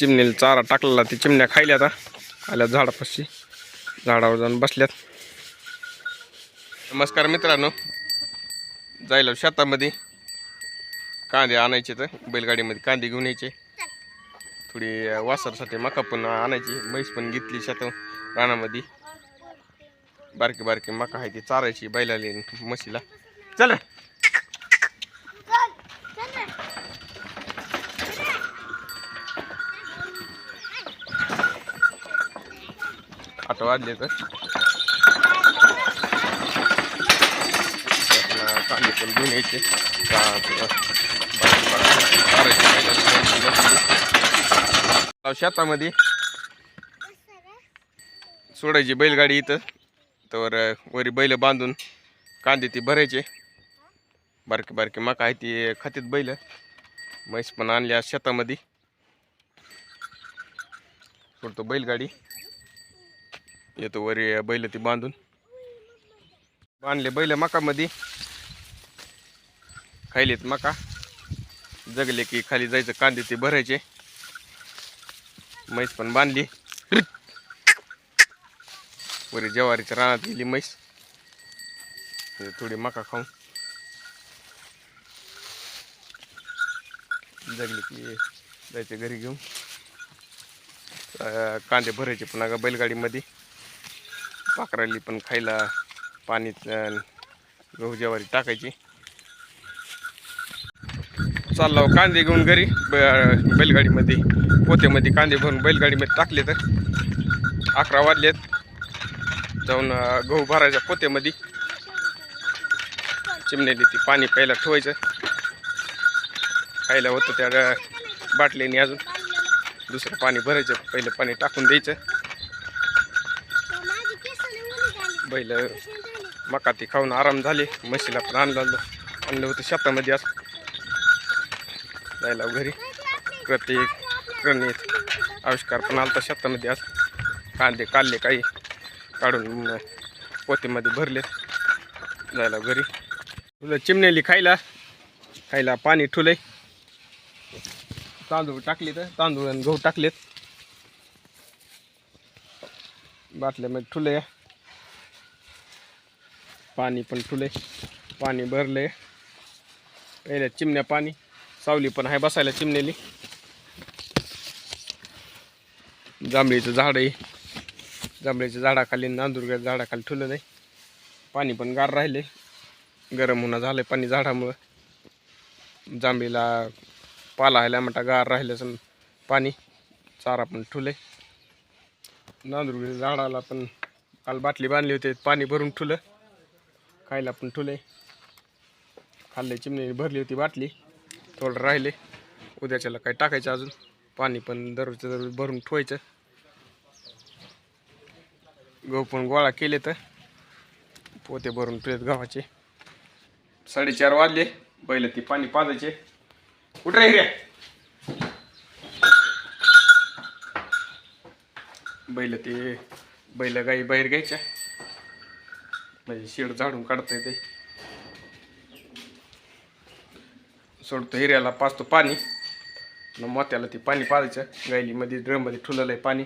चिमणीला चारा टाकलेला ते चिमण्या खायल्या आता. आल्या झाडापाशी. झाडावर जाऊन बसल्यात. नमस्कार मित्रांनो. जायला शेतामध्ये कांदे आणायचे तर बैलगाडीमध्ये कांदे घेऊन यायचे. थोडी वासरसाठी मका पण आणायची. म्हैस पण घेतली शेत रानामध्ये. बारकी बारकी मका आहे ती चारायची बैलाली म्हशीला. चला. आठ वाजले तर. कांदे पण घेऊन यायचे. का- शेतामध्ये सोडायची बैलगाडी इथं. तर वरी बैल बांधून कांदे ती भरायचे. बारके बारके मका आहे ती खात्यात बैल. म्हैस पण आणल्या शेतामध्ये. सोडतो बैलगाडी. येतो वरी बैल ती बांधून. बांधले बैल मकामध्ये. खायलेत मका. जगले की खाली जायचं कांदे ते भरायचे. म्हैस पण बांधली. वरी जवारीच्या रानात गेली म्हैस. थोडी मका खाऊन. जगली की जायचे घरी घेऊन. कांदे भरायचे पुन्हा बैलगाडीमध्ये. पाखराली पण खायला पाणी गहू ज्वारी टाकायची. चाललो हो, कांदे घेऊन घरी. ब- बैलगाडीमध्ये पोत्यामध्ये कांदे भरून बैलगाडीमध्ये टाकले तर अकरा वाजलेत. जाऊन गहू भरायच्या पोत्यामध्ये. चिमण्याने ती पाणी प्यायला ठेवायचं. खायला होतं त्या बाटलीने अजून. दुसरं पाणी भरायचं पहिलं पाणी टाकून द्यायचं. बैल मका ती खाऊन आराम झाले. म्हशीला पण आणलं आणलं होतं शेतामध्ये आज. जायला घरी. प्रत्येक प्रणित आविष्कार पण आलता शेतामध्ये आज. कांदे काढले काही. काढून पोतीमध्ये भरले जायला घरी. तुला चिमणेली खायला. खायला पाणी ठुलंय. तांदूळ टाकले तर तांदूळ आणि गहू टाकलेत. बाटल्यामध्ये ठुले पाणी पण ठुले पाणी भरले पहिल्या चिमण्या पाणी. सावली पण आहे बसायला चिमण्याली जांभळीचं झाड आहे. जांभळीच्या झाडाखाली नांदूरच्या झाडाखाली ठुलं नाही. पाणी पण गार राहिले गरम होणं झालं पाणी झाडामुळं. जांभळीला पाला आहे म्हणता गार राहिलं असं पाणी. चारा पण ठुले नांदुरच्या झाडाला पण काल बाटली बांधली होती. पाणी भरून ठुलं. खायला पण ठुले खाल्ले चिमणीने भरली होती बाटली. थोडं राहिले. उद्याच्याला काही टाकायचं अजून? पाणी पण दररोजचं दररोज भरून ठेवायचं. गहू पण गोळा केले तर. पोते भरून ठेवत गव्हाचे. साडेचार वाजले. बैल ती पाणी पाजायचे. कुठं हिऱ्या बैल ते बैल गाई बाहेर घ्यायच्या. म्हणजे शेड झाडून काढता येते सोडतो हिऱ्याला पाचतो पाणी. मग मोत्याला ते पाणी पाजायचं. गायलीमध्ये ड्रममध्ये ठुलेलं आहे पाणी.